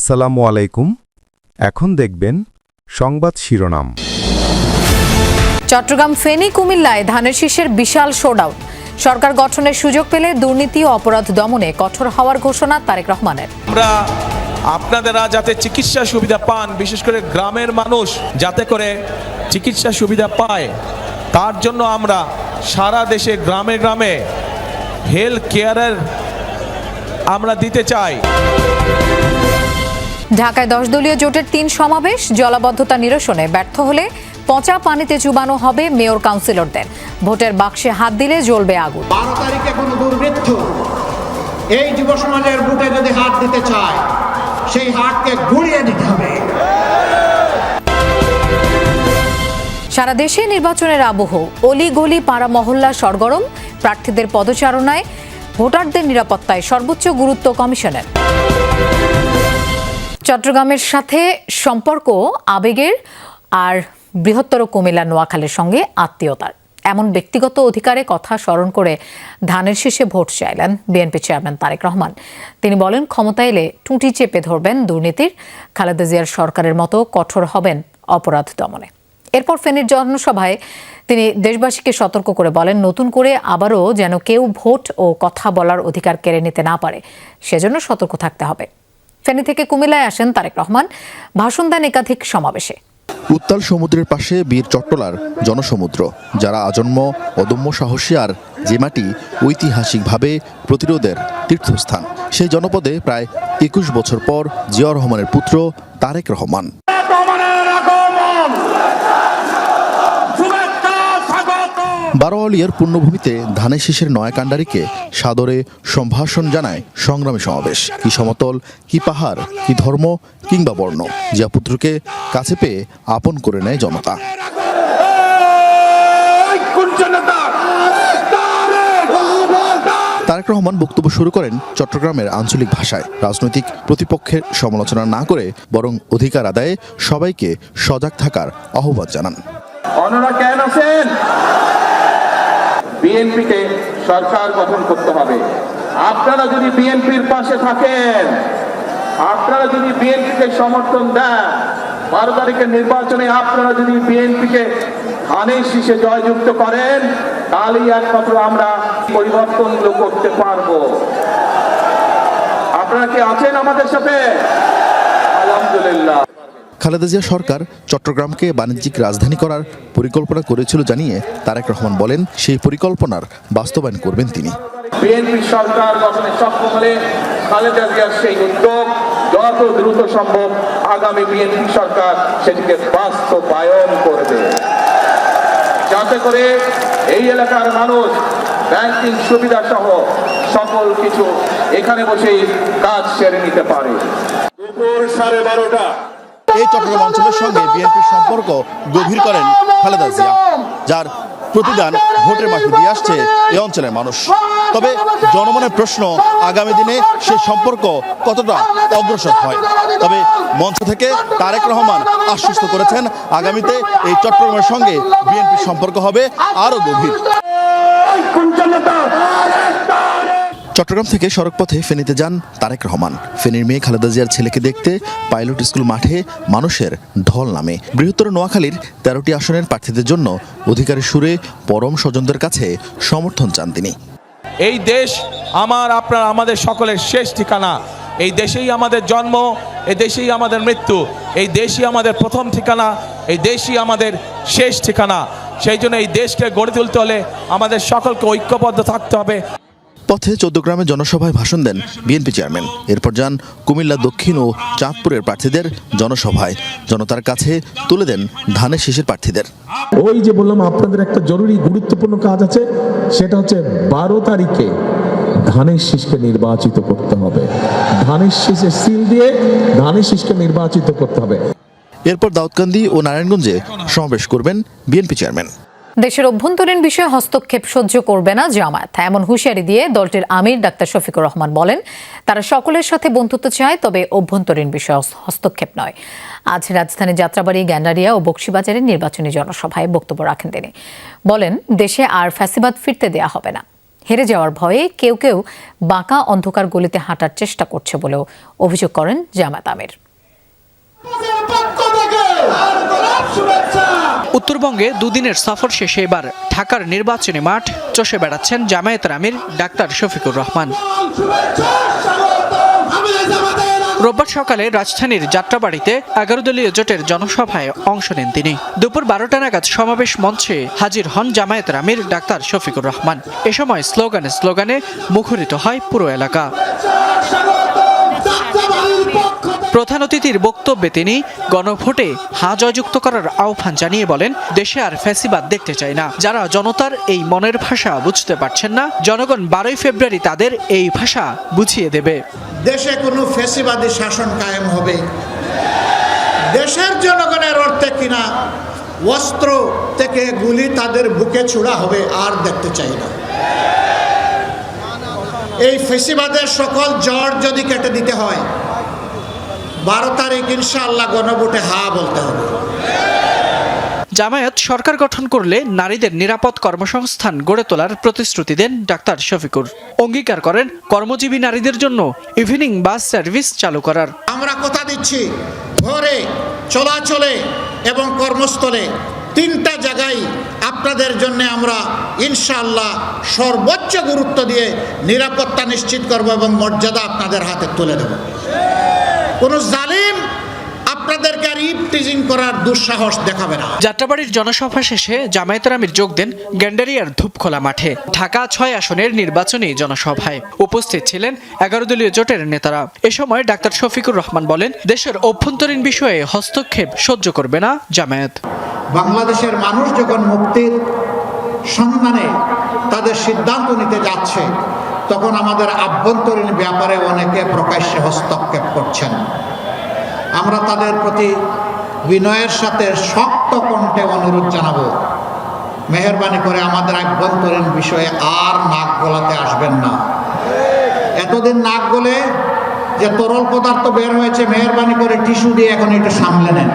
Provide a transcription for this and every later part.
আসসালামু আলাইকুম। এখন দেখবেন সংবাদ শিরোনাম। চট্টগ্রাম ফেনী কুমিল্লায় ধানের শীষের বিশাল শোডাউন। সরকার গঠনের সুযোগ পেলে দুর্নীতি ও অপরাধ দমনে কঠোর হওয়ার ঘোষণা তারেক রহমানের। আমরা আপনাদেরা যাতে চিকিৎসা সুবিধা পান বিশেষ করে গ্রামের মানুষ যাতে করে চিকিৎসা সুবিধা পায় তার জন্য আমরা সারা দেশে গ্রামে গ্রামে হেলথ কেয়ারের আমরা দিতে চাই। ঢাকায় দশ দলীয় জোটের তিন সমাবেশ জলাবদ্ধতা নিরসনে ব্যর্থ হলে পচা পানিতে চুবানো হবে মেয়র কাউন্সিলরদের। ভোটের বাক্সে হাত দিলে জ্বলবে আগুন। বারো তারিখে কোনো দুর্বৃত্ত এই যুব সমাজের বুটে যদি হাত দিতে চায় সেই হাতকে গুড়িয়ে দিতে হবে। সারা দেশে নির্বাচনের আবহ অলি গলি পাড়া মহল্লা সরগরম প্রার্থীদের পদচারণায় ভোটারদের নিরাপত্তায় সর্বোচ্চ গুরুত্ব কমিশনের। চট্টগ্রামের সাথে সম্পর্ক, আবেগের আর বৃহত্তর কুমিল্লা নোয়াখালীর সঙ্গে আত্মীয়তার। এমন ব্যক্তিগত অধিকারে কথা স্মরণ করে ধানের শীষে ভোট চাইলেন বিএনপি চেয়ারম্যান তারেক রহমান। তিনি বলেন ক্ষমতা এলে টুঁটি চেপে ধরবেন দুর্নীতির। খালেদা জিয়ার সরকারের মতো কঠোর হবেন অপরাধ দমনে। এরপর ফেনীর জনসভায় তিনি দেশবাসীকে সতর্ক করে বলেন, নতুন করে আবারও যেন কেউ ভোট ও কথা বলার অধিকার কেড়ে নিতে না পারে, সেজন্য সতর্ক থাকতে হবে। ফেনী থেকে কুমিল্লায় আসেন তারেক রহমান। ভাষণ দেন একাধিক সমাবেশে। উত্তাল সমুদ্রের পাশে বীর চট্টলার জনসমুদ্র, যারা আজন্ম, অদম্য সাহসী আর যে মাটি ঐতিহাসিকভাবে প্রতিরোধের তীর্থস্থান। সেই জনপদে প্রায় একুশ বছর পর জিয়া রহমানের পুত্র তারেক রহমান। বারোয়ালিয়ার পূর্ণভূমিতে ধানের শীষের নয়া কাণ্ডারিকে সাদরে সম্ভাষণ জানায় সংগ্রামী সমাবেশ। কি সমতল, কি পাহাড়, কি ধর্ম, কিংবা বর্ণ জিয়াপুত্রকে কাছে পেয়ে আপন করে নেয় জনতা। তারেক রহমান বক্তব্য শুরু করেন চট্টগ্রামের আঞ্চলিক ভাষায়। রাজনৈতিক প্রতিপক্ষের সমালোচনা না করে বরং অধিকার আদায়ে সবাইকে সজাগ থাকার আহ্বান জানান। কেন আছেন? বিএনপিকে সরকার গঠন করতে হবে। আপনারা যদি বিএনপির পাশে থাকেন, আপনারা যদি বিএনপিকে সমর্থন দেন বারো তারিখের নির্বাচনে আপনারা যদি বিএনপিকে ধানের শীষে জয়যুক্ত করেন, তাহলেই একমাত্র আমরা পরিবর্তনগুলো করতে পারব। আপনারা কি আছেন আমাদের সাথে? খালেদা জিয়া সরকার চট্টগ্রামকে বাণিজ্যিক রাজধানী করার পরিকল্পনা করেছিল জানিয়ে তারেক রহমান বলেন সেই পরিকল্পনার বাস্তবায়ন করবেন তিনি। বিএনপি সরকার গঠনে সক্ষম হলে খালেদা জিয়ার সেই উদ্যোগ যত দ্রুত সম্ভব আগামী বিএনপি সরকার সেটিকে বাস্তবায়ন করবে। যাতে করে এই এলাকার মানুষ ব্যাংকিং সুবিধা সহ সকল কিছু এখানে বসেই কাজ সেরে নিতে পারে। দুপুর সাড়ে বারোটা। এই চট্টগ্রাম অঞ্চলের সঙ্গে বিএনপির সম্পর্ক গভীর করেন খালেদা জিয়া, যার প্রতিদান ভোটের মাঠে দিয়ে আসছে এই অঞ্চলের মানুষ। তবে জনমনের প্রশ্ন, আগামী দিনে সেই সম্পর্ক কতটা অগ্রসর হয়? তবে মঞ্চ থেকে তারেক রহমান আশ্বস্ত করেছেন, আগামীতে এই চট্টগ্রামের সঙ্গে বিএনপির সম্পর্ক হবে আরও গভীর। চট্টগ্রাম থেকে সড়কপথে ফেনীতে যান তারেক রহমান। ফেনীর মেয়ে খালেদা জিয়ার ছেলেকে দেখতে পাইলট স্কুল মাঠে মানুষের ঢল নামে। বৃহত্তর নোয়াখালীর তেরোটি আসনের প্রার্থীদের জন্য অধিকারী সুরে পরম স্বজনদের কাছে সমর্থন চান তিনি। এই দেশ আমার, আপনার, আমাদের সকলের শেষ ঠিকানা। এই দেশেই আমাদের জন্ম, এই দেশেই আমাদের মৃত্যু, এই দেশই আমাদের প্রথম ঠিকানা, এই দেশই আমাদের শেষ ঠিকানা। সেই জন্য এই দেশকে গড়ে তুলতে হলে আমাদের সকলকে ঐক্যবদ্ধ থাকতে হবে। পথে চৌদ্দগ্রামে জনসভায় ভাষণ দেন বিএনপি চেয়ারম্যান। এরপর যান কুমিল্লা দক্ষিণ ও চাঁদপুরের প্রার্থীদের জনসভায়। জনতার কাছে তুলে দেন ধানের শীষের প্রার্থীদের। ওই যে বললাম আপনাদের একটা জরুরি গুরুত্বপূর্ণ কাজ আছে সেটা হচ্ছে বারো তারিখে ধানের শীষকে নির্বাচিত করতে হবে। ধানের শীষের সিল দিয়ে ধানের শীষকে নির্বাচিত করতে হবে। এরপর দাউদকান্দি ও নারায়ণগঞ্জে সমাবেশ করবেন বিএনপি চেয়ারম্যান। দেশের অভ্যন্তরীণ বিষয়ে হস্তক্ষেপ সহ্য করবে না জামায়াত। এমন হুঁশিয়ারি দিয়ে দলটির আমির ডাক্তার শফিকুর রহমান বলেন, তারা সকলের সাথে বন্ধুত্ব চায়, তবে অভ্যন্তরীণ বিষয়ে হস্তক্ষেপ নয়। আজ রাজধানী যাত্রাবাড়ি, গ্যান্ডারিয়া ও বক্সিবাজারের নির্বাচনী জনসভায় বক্তব্য রাখেন তিনি। বলেন, দেশে আর ফ্যাসিবাদ ফিরতে দেয়া হবে না। হেরে যাওয়ার ভয়ে কেউ কেউ বাঁকা অন্ধকার গলিতে হাঁটার চেষ্টা করছে বলেও অভিযোগ করেন জামাত আমির। উত্তরবঙ্গে দুদিনের সফর শেষে এবার ঢাকার নির্বাচনী মাঠ চষে বেড়াচ্ছেন জামায়াতের আমির ডাক্তার শফিকুর রহমান। রোববার সকালে রাজধানীর যাত্রাবাড়িতে এগারো দলীয় জোটের জনসভায় অংশ নেন তিনি। দুপুর বারোটা নাগাদ সমাবেশ মঞ্চে হাজির হন জামায়াতের আমির ডাক্তার শফিকুর রহমান। এ সময় স্লোগানে স্লোগানে মুখরিত হয় পুরো এলাকা। প্রধান অতিথির বক্তব্যে তিনি গণভোটে হা জয়যুক্ত করার আহ্বান জানিয়ে বলেন, দেশে আর ফ্যাসিবাদ দেখতে চায় না। যারা জনতার এই মনের ভাষা বুঝতে পারছেন না, জনগণ বারোই ফেব্রুয়ারি তাদের এই ভাষা বুঝিয়ে দেবে। দেশে কোনো ফেসিবাদী শাসন কায়েম হবে। দেশের জনগণের অর্থে কিনা অস্ত্র থেকে গুলি তাদের বুকে ছোড়া হবে, আর দেখতে চাই না। এই ফেসিবাদের সকল জ্বর যদি কেটে দিতে হয় বারো তারিখ ইনশাআল্লাহ গণভোটে হা বলতে হবে। জামায়াত সরকার গঠন করলে নারীদের নিরাপদ কর্মসংস্থান গড়ে তোলার প্রতিশ্রুতি দেন ডাক্তার শফিকুর। অঙ্গীকার করেন কর্মজীবী নারীদের জন্য ইভিনিং বাস সার্ভিস চালু করার। আমরা কথা দিচ্ছি ঘরে চলাচলে এবং কর্মস্থলে তিনটা জায়গায় আপনাদের জন্য আমরা ইনশাআল্লাহ সর্বোচ্চ গুরুত্ব দিয়ে নিরাপত্তা নিশ্চিত করব এবং মর্যাদা আপনাদের হাতে তুলে দেব। কোনো জালিম আপনাদেরকে আর ইপ টিজিং করার দুঃসাহস দেখাবে না। যাত্রাবাড়ির জনসভা শেষে জামায়াতের আমির যোগ দেন গ্যান্ডারিয়ার ধূপখোলা মাঠে। ঢাকা ছয় আসনের নির্বাচনী জনসভায় উপস্থিত ছিলেন এগারো দলীয় জোটের নেতারা। এ সময় ডাক্তার শফিকুর রহমান বলেন দেশের অভ্যন্তরীণ বিষয়ে হস্তক্ষেপ সহ্য করবে না জামায়াত। বাংলাদেশের মানুষ যখন মুক্তির সম্মানে তাদের সিদ্ধান্ত নিতে যাচ্ছে তখন আমাদের আভ্যন্তরীণ ব্যাপারে অনেকে প্রকাশ্যে হস্তক্ষেপ করছেন। আমরা তাদের প্রতি বিনয়ের সাথে শক্ত কণ্ঠে অনুরোধ জানাব। মেহরবানি করে আমাদের আভ্যন্তরীণ বিষয়ে আর নাক গলাতে আসবেন না। এতদিন নাক গলে যে তরল পদার্থ বের হয়েছে, মেহরবানি করে টিস্যু দিয়ে এখন একটু সামলে নেন।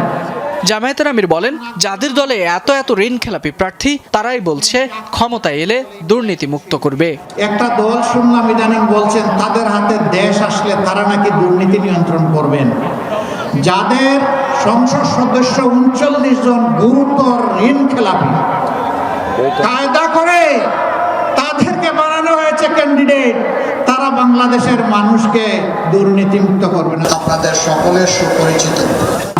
জামায়াতের আমির বলেন যাদের দলে এত এত ঋণ খেলাপি প্রার্থী তারাই বলছে ক্ষমতায় এলে দুর্নীতি মুক্ত করবে। একটা দল শুনলাম ইদানিং বলছেন তাদের হাতে দেশ আসলে তারা নাকি দুর্নীতি নিয়ন্ত্রণ করবেন। যাদের সংসদ সদস্য উনচল্লিশ জন গুরুতর ঋণ খেলাপি কায়দা করে তাদেরকে বানানো হয়েছে ক্যান্ডিডেট তারা বাংলাদেশের মানুষকে দুর্নীতিমুক্ত করবে না। আপনাদের সকলের সুপরিচিত।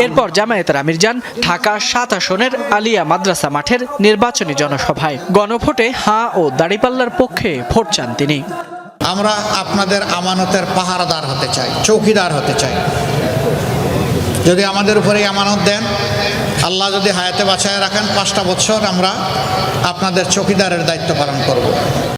এরপর জামায়াতের আমির যান, ঢাকা সাত আসনের আলিয়া মাদ্রাসা মাঠের নির্বাচনী জনসভায়। গণভোটে হাঁ ও দাড়িপাল্লার পক্ষে ভোট চান তিনি। আমরা আপনাদের আমানতের পাহারাদার হতে চাই, চৌকিদার হতে চাই। যদি আমাদের উপরে আমানত দেন, আল্লাহ যদি হায়াতে বাঁচায় রাখেন, পাঁচটা বছর আমরা আপনাদের চৌকিদারের দায়িত্ব পালন করব।